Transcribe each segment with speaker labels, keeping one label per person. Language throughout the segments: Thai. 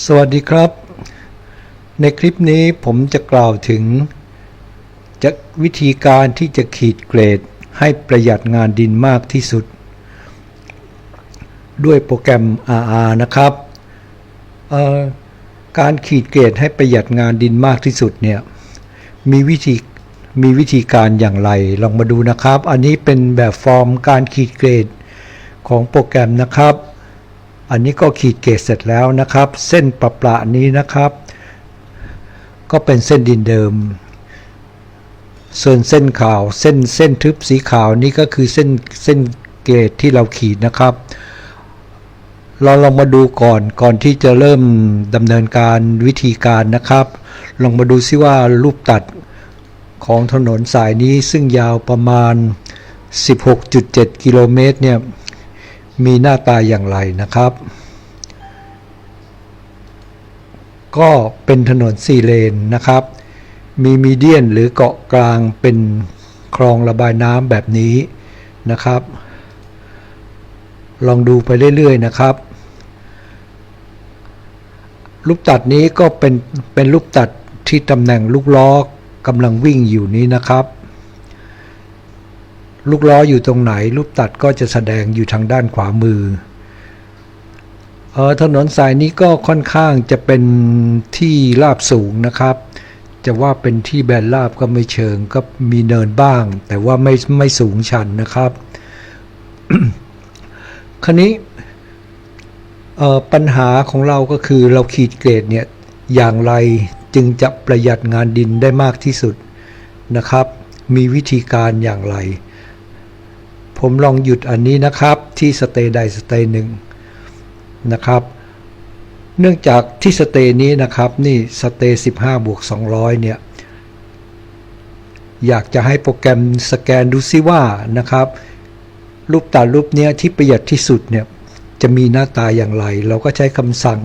Speaker 1: สวัสดีครับ ในคลิปนี้ผมจะกล่าวถึงจะวิธีการที่จะขีดเกรดให้ประหยัดงานดินมากที่สุด ด้วยโปรแกรม RR นะครับการขีดเกรดให้ประหยัดงานดินมากที่สุดเนี่ยมีวิธีมีวิธีการอย่างไรลองมาดูนะครับ อันนี้เป็นแบบฟอร์มการขีดเกรดของโปรแกรมนะครับ อันนี้ก็ขีดเกรดเสร็จแล้วนะครับ เส้นประประนี้นะครับ ก็เป็นเส้นดินเดิม ส่วนเส้นขาวเส้นเส้นทึบสีขาวนี่ก็คือเส้นเส้นเกรดที่เราขีดนะครับ เราลองมาดูก่อนก่อนที่จะเริ่มดำเนินการวิธีการนะครับ ลองมาดูซิว่ารูปตัดของถนนสายนี้ซึ่งยาวประมาณ 16.7 กิโลเมตรเนี่ย มีหน้าตาอย่างไรนะครับ ก็เป็นถนนสี่เลนนะครับ มีมีเดียนหรือเกาะกลางเป็นคลองระบายน้ำแบบนี้นะครับ ลองดูไปเรื่อยๆนะครับ ลูกตัดนี้ก็เป็นเป็นลูกตัดที่ตำแหน่งลูกล้อกำลังวิ่งอยู่นี้นะครับ ลูกล้ออยู่ตรงไหนลูกตัดก็จะแสดงอยู่ทางด้านขวามือเออถนนสายนี้ก็ค่อนข้างจะเป็นที่ราบสูงนะครับ จะว่าเป็นที่แบนราบก็ไม่เชิงก็มีเนินบ้าง แต่ว่าไม่ไม่สูงชันนะครับ คราวนี้เออปัญหาของเราก็คือเราขีดเกรดเนี่ยอย่างไรจึงจะประหยัดงานดินได้มากที่สุดนะครับ มีวิธีการอย่างไร ผมลองหยุดอันนี้นะครับที่สเตย์ใดสเตย์หนึ่งนะครับ เนื่องจากที่สเตย์นี้นะครับนี่สเตย์15บวก200 เนี่ย อยากจะให้โปรแกรมสแกนดูซิว่านะครับ รูปตัดรูปเนี้ยที่ประหยัดที่สุดเนี่ยจะมีหน้าตาอย่างไร เราก็ใช้คำสั่ง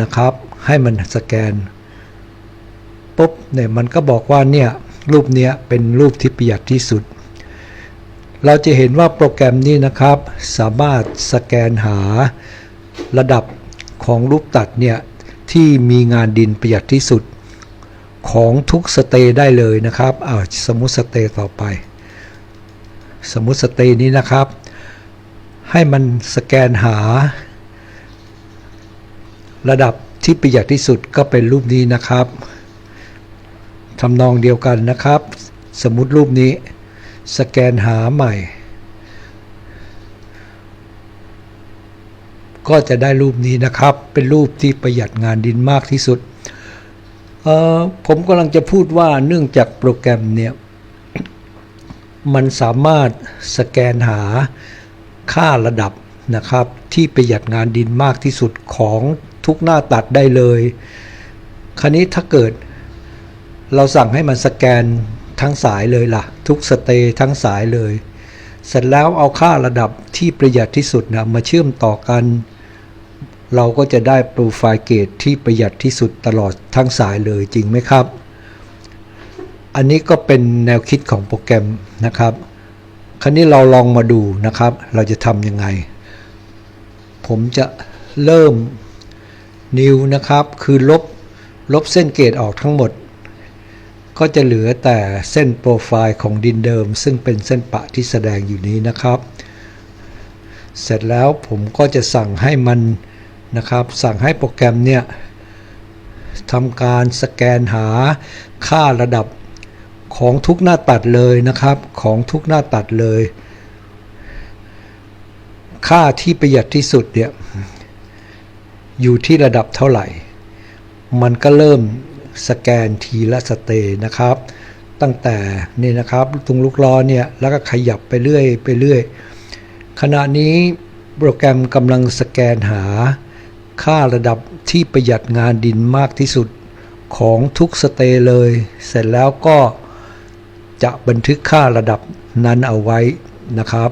Speaker 1: นะครับ ให้มันสแกนปุ๊บเนี่ยมันก็บอกว่าเนี่ยรูปเนี้ยเป็นรูปที่ประหยัดที่สุด เราจะเห็นว่าโปรแกรมนี้นะครับ สามารถสแกนหาระดับของรูปตัดเนี่ยที่มีงานดินประหยัดที่สุดของทุกสเตย์ได้เลยนะครับอาสมมุติสเตย์ต่อไป สมมุติสเตย์นี้นะครับ ให้มันสแกนหา ระดับที่ประหยัดที่สุดก็เป็นรูปนี้นะครับทำนองเดียวกันนะครับ สมมุติรูปนี้ สแกนหาใหม่ ก็จะได้รูปนี้นะครับ เป็นรูปที่ประหยัดงานดินมากที่สุด ผมกำลังจะพูดว่าเนื่องจากโปรแกรมเนี่ย มันสามารถสแกนหาค่าระดับนะครับ ที่ประหยัดงานดินมากที่สุดของทุกหน้าตัดได้เลย คราวนี้ถ้าเกิดเราสั่งให้มันสแกน ทั้งสายเลยล่ะ ทุกสเตย์ทั้งสายเลย เสร็จแล้วเอาค่าระดับที่ประหยัดที่สุดนะมาเชื่อมต่อกัน เราก็จะได้โปรไฟล์เกรดที่ประหยัดที่สุดตลอดทั้งสายเลยจริงไหมครับ อันนี้ก็เป็นแนวคิดของโปรแกรมนะครับ คราวนี้เราลองมาดูนะครับ เราจะทำยังไง ผมจะเริ่ม new นะครับ คือลบลบเส้นเกรดออกทั้งหมด ก็จะเหลือแต่เส้นโปรไฟล์ของดินเดิม ซึ่งเป็นเส้นปะที่แสดงอยู่นี้นะครับ เสร็จแล้วผมก็จะสั่งให้มันนะครับ สั่งให้โปรแกรมเนี่ยทำการสแกนหาค่าระดับของทุกหน้าตัดเลยนะครับของทุกหน้าตัดเลย ค่าที่ประหยัดที่สุดเนี่ยอยู่ที่ระดับเท่าไหร่ มันก็เริ่ม สแกนทีละสเตย์นะครับ ตั้งแต่นี่นะครับตรงลูกล้อเนี่ยแล้วก็ขยับไปเรื่อยไปเรื่อยขณะนี้โปรแกรมกำลังสแกนหา ค่าระดับที่ประหยัดงานดินมากที่สุดของทุกสเตย์เลย เสร็จแล้วก็จะบันทึกค่าระดับนั้นเอาไว้นะครับ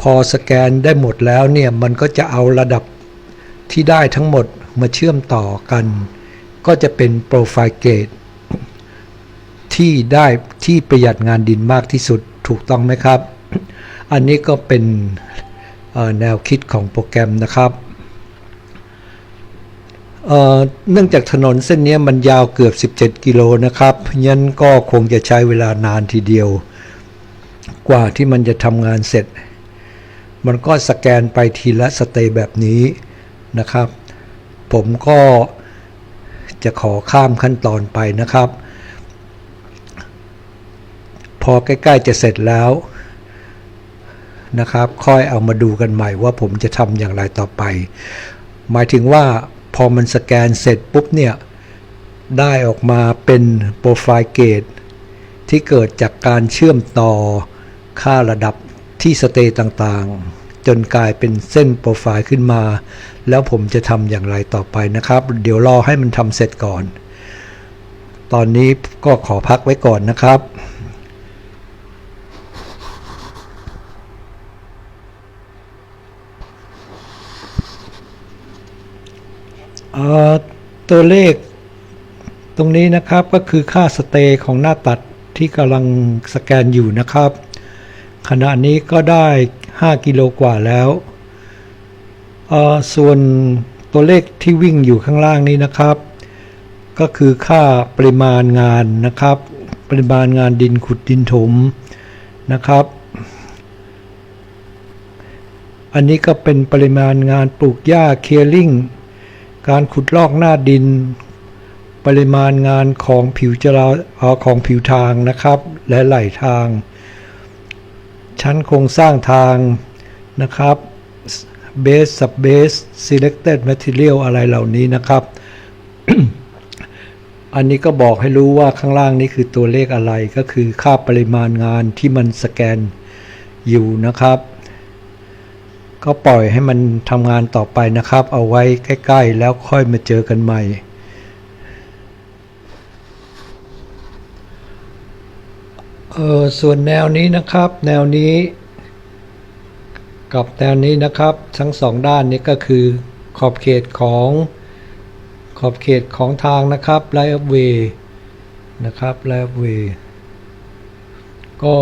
Speaker 1: พอสแกนได้หมดแล้วเนี่ยมันก็จะเอาระดับที่ได้ทั้งหมดมาเชื่อมต่อกัน ก็จะเป็นโปรไฟล์เกรดที่ได้ที่ประหยัดงานดินมากที่สุดถูกต้องไหมครับ อันนี้ก็เป็นแนวคิดของโปรแกรมนะครับเนื่องจากถนนเส้นนี้มันยาวเกือบ 17 กิโลนะครับยันก็คงจะใช้เวลานานทีเดียว กว่าที่มันจะทำงานเสร็จ มันก็สแกนไปทีละสเตย์แบบนี้นะครับ ผมก็ จะขอข้ามขั้นตอนไปนะครับ พอใกล้ๆจะเสร็จแล้วนะครับ ค่อยเอามาดูกันใหม่ว่าผมจะทำอย่างไรต่อไป หมายถึงว่าพอมันสแกนเสร็จปุ๊บเนี่ย ได้ออกมาเป็นโปรไฟล์เกตที่เกิดจากการเชื่อมต่อค่าระดับที่สเตย์ต่างๆ จนกลายเป็นเส้นโปรไฟล์ขึ้นมา แล้วผมจะทำอย่างไรต่อไปนะครับ เดี๋ยวรอให้มันทำเสร็จก่อน ตอนนี้ก็ขอพักไว้ก่อนนะครับเอ่อตัวเลขตรงนี้นะครับก็คือค่าสเตย์ของหน้าตัดที่กำลังสแกนอยู่นะครับ ขณะนี้ก็ได้ 5 กิโลกว่าแล้ว ส่วนตัวเลขที่วิ่งอยู่ข้างล่างนี้นะครับ ก็คือค่าปริมาณงานนะครับ ปริมาณงานดินขุดดินถมนะครับ อันนี้ก็เป็นปริมาณงานปลูกหญ้าเคลียร์ลิงการขุดลอกหน้าดิน ปริมาณงานของผิวจราของผิวทางนะครับ และไหลทาง ชั้นโครงสร้างทางนะครับ เบสสับเบส selected material อะไรเหล่านี้นะครับ อันนี้ก็บอกให้รู้ว่าข้างล่างนี้คือตัวเลขอะไรก็คือค่าปริมาณงานที่มันสแกนอยู่นะครับ ก็ปล่อยให้มันทำงานต่อไปนะครับ เอาไว้ใกล้ ๆ แล้วค่อยมาเจอกันใหม่เออส่วนแนวนี้นะครับ แนวนี้ กับแนวนี้นะครับ ทั้งสองด้านนี้ก็คือขอบเขตของขอบเขตของทางนะครับ right of way นะครับ right of way ก็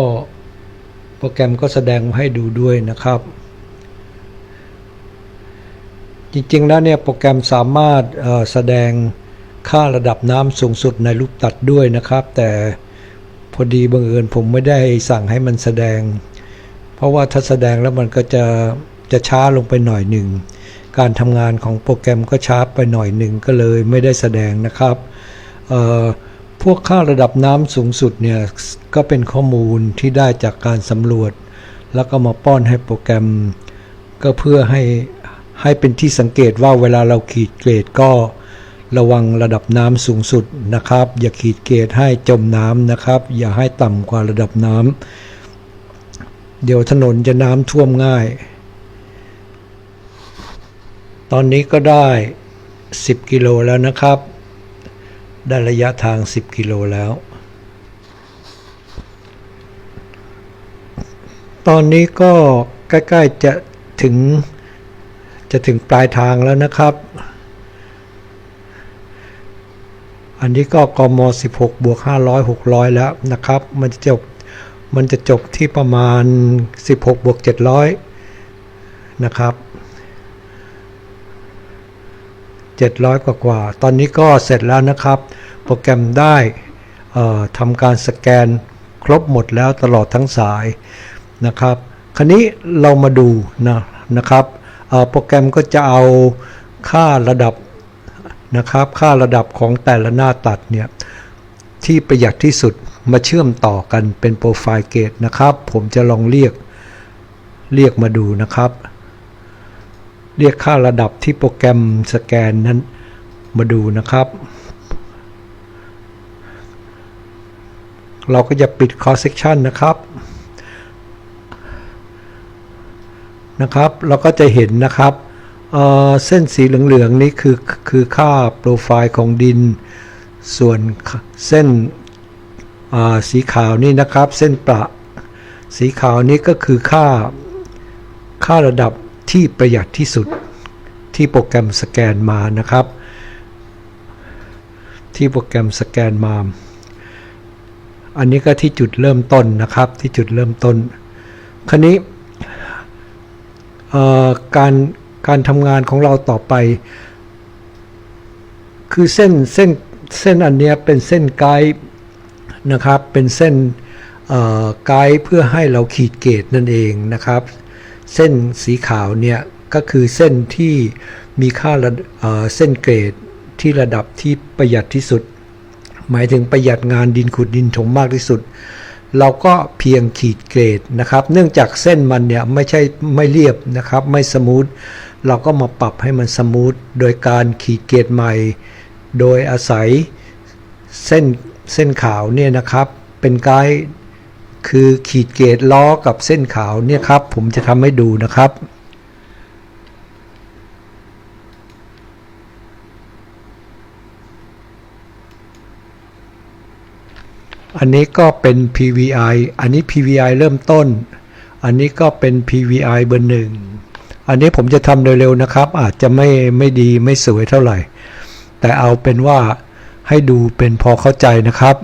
Speaker 1: โปรแกรมก็แสดงให้ดูด้วยนะครับ จริงๆแล้วเนี่ยโปรแกรมสามารถแสดงค่าระดับน้ำสูงสุดในรูปตัดด้วยนะครับ แต่พอดีบังเอิญผมไม่ได้สั่งให้มันแสดง ราะว่าถ้าแสดงแล้วมันก็จะจะช้าลงไปหน่อยหนึ่ง การทำงานของโปรแกรมก็ช้าไปหน่อยหนึ่งก็เลยไม่ได้แสดงนะครับพวกค่าระดับน้ำสูงสุดเนี่ยก็เป็นข้อมูลที่ได้จากการสำรวจ แล้วก็มาป้อนให้โปรแกรม ก็เพื่อให้ให้เป็นที่สังเกตว่าเวลาเราขีดเกรดก็ระวังระดับน้ำสูงสุดนะครับ อย่าขีดเกรดให้จมน้ำนะครับ อย่าให้ต่ำกว่าระดับน้ำ เดี๋ยวถนนจะน้ำท่วมง่าย ตอนนี้ก็ได้ 10 กิโลแล้วนะครับ ได้ระยะทาง 10 กิโลแล้ว ตอนนี้ก็ใกล้ ๆ จะถึงจะถึงปลายทางแล้วนะครับ อันนี้ก็กม 16 บวก 500 600 แล้วนะครับ มันจะจบ มันจะจบที่ประมาณ 16บวก700 นะครับ 700 กว่ากว่าๆตอนนี้ก็เสร็จแล้วนะครับ โปรแกรมได้ทำการสแกนครบหมดแล้วตลอดทั้งสายนะครับ คราวนี้เรามาดูนะนะครับโปรแกรมก็จะเอาค่าระดับนะครับ ค่าระดับของแต่ละหน้าตัดเนี่ยที่ประหยัดที่สุด มาเชื่อมต่อกันเป็นโปรไฟล์เกตนะครับ ผมจะลองเรียกเรียกมาดูนะครับ เรียกค่าระดับที่โปรแกรมสแกนนั้นมาดูนะครับ เราก็จะปิด cross section นะครับนะครับ เราก็จะเห็นนะครับเเส้นสีเหลืองๆนี้คือคือค่าโปรไฟล์ของดิน ส่วนเส้น สีขาวนี่นะครับเส้นประ สีขาวนี้ก็คือค่า ค่าระดับที่ประหยัดที่สุดที่โปรแกรมสแกนมานะครับ ที่โปรแกรมสแกนมา อันนี้ก็ที่จุดเริ่มต้นนะครับที่จุดเริ่มต้นครนี้การการทำงานของเราต่อไป คือเส้นเส้นเส้นอันเนี้ยเป็นเส้นไกด์ นะครับ เป็นเส้นไกด์เพื่อให้เราขีดเกตนั่นเองนะครับ เส้นสีขาวเนี่ยก็คือเส้นที่มีค่าระเเส้นเกรดที่ระดับที่ประหยัดที่สุด หมายถึงประหยัดงานดินขุดดินถมมากที่สุด เราก็เพียงขีดเกรดนะครับ เนื่องจากเส้นมันเนี่ยไม่ใช่ไม่เรียบนะครับ ไม่สมูทเราก็มาปรับให้มันสมูทโดยการขีดเกรดใหม่ โดยอาศัยเส้น เส้นขาวเนี่ยนะครับ เป็นไกด์คือขีดเกรดล้อกับเส้นขาวเนี่ยครับ ผมจะทำให้ดูนะครับ อันนี้ก็เป็น PVI อันนี้ PVI เริ่มต้น อันนี้ก็เป็น PVI เบอร์หนึ่งอันนี้ผมจะทำเร็วๆนะครับ อาจจะไม่ไม่ดีไม่สวยเท่าไหร่ แต่เอาเป็นว่า ให้ดูเป็นพอเข้าใจนะครับ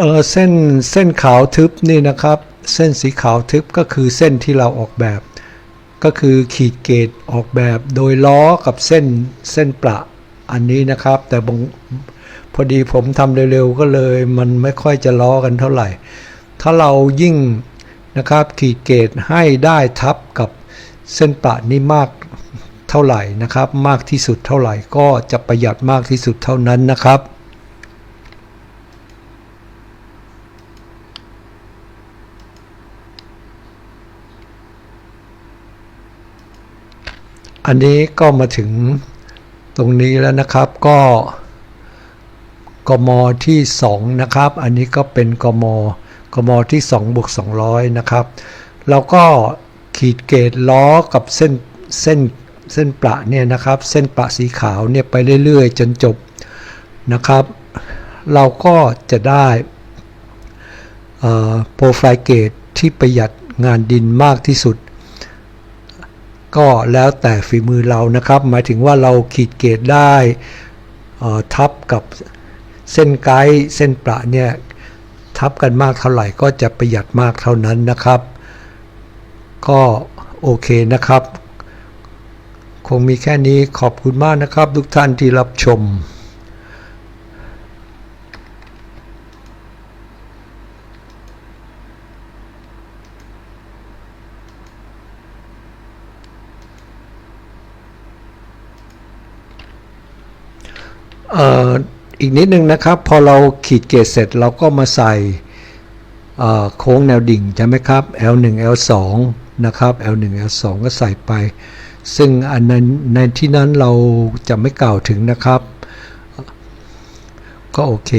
Speaker 1: เออเส้นเส้นขาวทึบนี่นะครับ เส้นสีขาวทึบก็คือเส้นที่เราออกแบบ ก็คือขีดเกตออกแบบโดยล้อกับเส้นเส้นประ อันนี้นะครับ แต่บงพอดีผมทำเร็วๆก็เลย มันไม่ค่อยจะล้อกันเท่าไหร่ ถ้าเรายิ่งนะครับขีดเกตให้ได้ทับกับเส้นประนี้มากเท่าไหร่นะครับ มากที่สุดเท่าไหร่ก็จะประหยัดมากที่สุดเท่านั้นนะครับอันนี้ก็มาถึง ตรงนี้แล้วนะครับก็กมที่2นะครับอันนี้ก็เป็นกมกมที่2บวก200นะครับแล้วก็ขีดเกตล้อกับเส้นเส้นเส้นประเนี่ยนะครับเส้นประสีขาวเนี่ยไปเรื่อยๆ จนจบนะครับ เราก็จะได้โปรไฟล์เกตที่ประหยัดงานดินมากที่สุด ก็แล้วแต่ฝีมือเรานะครับ หมายถึงว่าเราขีดเกตได้ทับกับเส้นไกด์เส้นประเนี่ยทับกันมากเท่าไหร่ก็จะประหยัดมากเท่านั้นนะครับ ก็โอเคนะครับ คงมีแค่นี้ขอบคุณมากนะครับ ทุกท่านที่รับชม อ,อีกนิดนึงนะครับ พอเราขีดเกจเสร็จเราก็มาใส่โค้งแนวดิ่งใช่ไหมครับ L1 L2 นะครับ L1 L2 ก็ใส่ไป ซึ่งอันนั้นในที่นั้นเราจะไม่กล่าวถึงนะครับ ก็โอเค